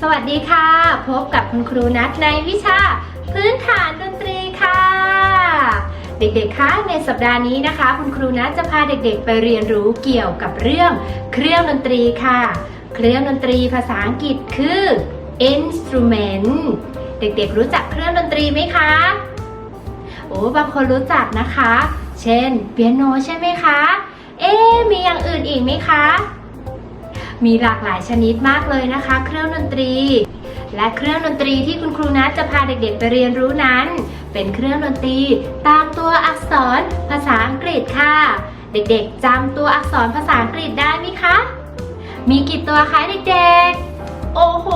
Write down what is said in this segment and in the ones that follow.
สวัสดีค่ะ พบกับคุณครูนัทในวิชา พื้นฐานดนตรีค่ะ เด็กๆ คะในสัปดาห์นี้นะคะ คุณครูนัทจะพาเด็กๆ ไปเรียนรู้เกี่ยวกับเรื่องเครื่องดนตรีค่ะ เครื่องดนตรีภาษาอังกฤษคือ instrument เด็กๆ รู้จักเครื่องดนตรีไหมคะ โอ้บางคนรู้จักนะคะ เช่น เปียโนใช่ไหมคะ เอ๊มีอย่างอื่นอีกไหมคะ มีหลากหลายชนิดมากเลยนะคะ เครื่องดนตรี และเครื่องดนตรีที่คุณครูนัทจะพาเด็กๆ ไปเรียนรู้นั้น เป็นเครื่องดนตรีตามตัวอักษรภาษาอังกฤษค่ะ เด็กๆจำตัวอักษรภาษาอังกฤษได้ไหมคะ มีกี่ตัวคะเด็กๆ โอ้โห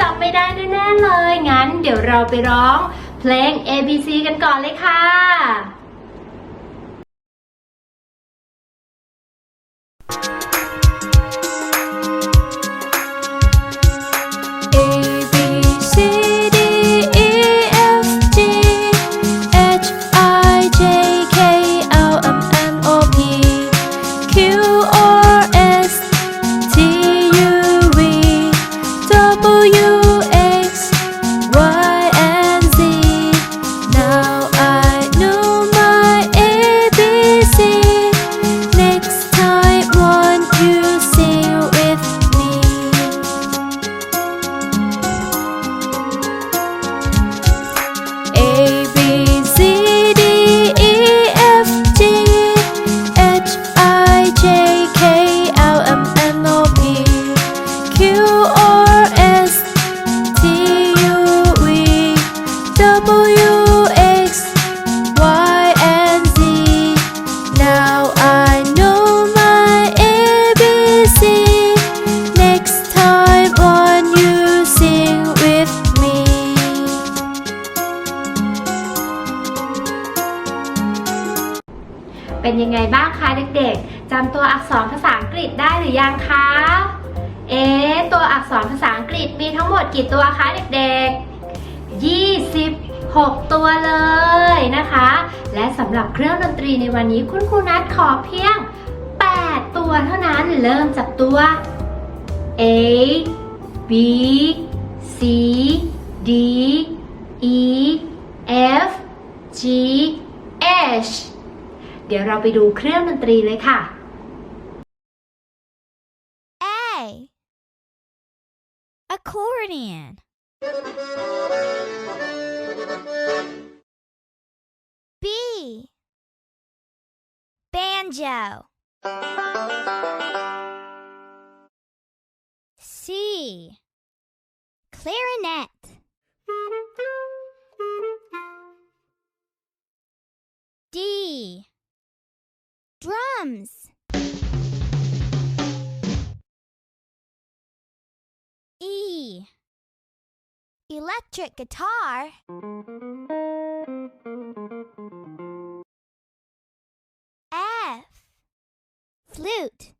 จำไม่ได้แน่ๆเลยงั้น เดี๋ยวเราไปร้องเพลง A B C กันก่อนเลยค่ะ เป็นยังไงบ้างคะเด็กๆ จำตัวอักษรภาษาอังกฤษได้หรือยังคะ เอ๊ตัวอักษรภาษาอังกฤษมีทั้งหมดกี่ตัวคะเด็กๆ 26 ตัวเลยนะคะ และสำหรับเครื่องดนตรีในวันนี้คุณครูนัทขอเพียง 8 ตัวเท่านั้นเริ่มจากตัว A B C D E F G H เดี๋ยวเราไปดูเครื่องดนตรีเลยค่ะ A. Accordion. B. Banjo. C. Clarinet. D. Drums. Electric guitar. F. Flute.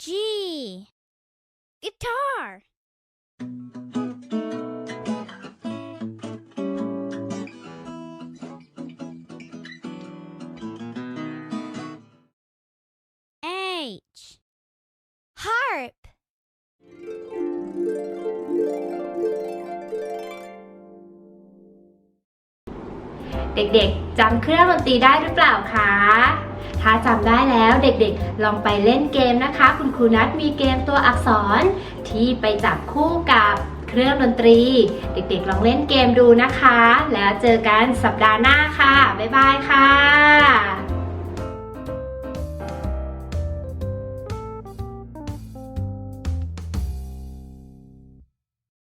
G. Guitar. เด็กๆจำเครื่องดนตรีได้หรือเปล่าคะ ถ้าจำได้แล้วเด็กๆ ลองไปเล่นเกมนะคะ คุณครูนัทมีเกมตัวอักษร ที่ไปจับคู่กับเครื่องดนตรี เด็กๆ ลองเล่นเกมดูนะคะ แล้วเจอกันสัปดาห์หน้าค่ะ บ๊ายบายค่ะ